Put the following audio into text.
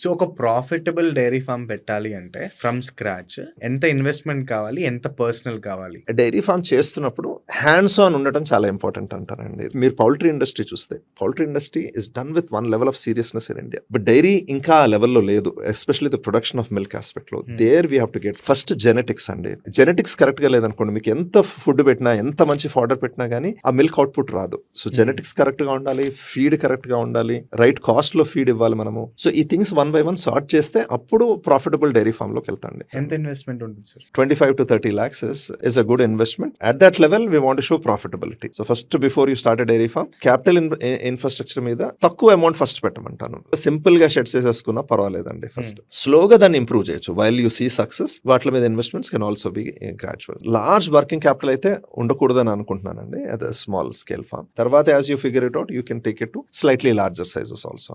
So ఒక profitable dairy farm పెట్టాలి అంటే ఫ్రమ్ స్క్రాచ్ ఎంత ఇన్వెస్ట్మెంట్ కావాలి ఎంత పర్సనల్ కావాలి? డైరీ ఫామ్ చేస్తున్నప్పుడు హ్యాండ్స్ ఆన్ ఉండటం చాలా ఇంపార్టెంట్ అంటారండి. మీరు పౌల్ట్రీ ఇండస్ట్రీ చూస్తే poultry industry is done with one level of seriousness in India but dairy ఇంకా ఆ లెవెల్లో లేదు especially the production of milk ఆస్పెక్ట్లో. There we have to get first genetics అండి. జెనెటిక్స్ కరెక్ట్గా లేదనుకోండి మీకు ఎంత ఫుడ్ పెట్టినా ఎంత మంచి ఫాడర్ పెట్టినా కానీ ఆ మిల్క్ అవుట్పుట్ రాదు. సో జెనెటిక్స్ కరెక్ట్గా ఉండాలి ఫీడ్ కరెక్ట్గా ఉండాలి రైట్ కాస్ట్లో ఫీడ్ ఇవ్వాలి మనము. సో ఈ things one by one sort చేస్తే అప్పుడు ప్రాఫిటబుల్ డైరీ ఫామ్లోకి వెళ్తాండి. ఎంత ఇన్వెస్ట్మెంట్ ఉంటుంది sir? 25 to 30 lakhs is, is a good investment. At that level, we want to show profitability. So first, before you start a dairy farm, capital in, infrastructure మీద తక్కువ amount first పెట్టమంటాను. సింపుల్గా sheds వేసేసుకున్నా పర్వాలేదండి first స్లోగా దాన్ని improve చేయొచ్చు. While you see success వాటి మీద investments can also be gradual large working capital అయితే ఉండకూడదని అనుకుంటున్నానండి అదే స్మాల్ స్కేల్ ఫార్మ్ తర్వాత as you figure it out you can take it to slightly larger sizes also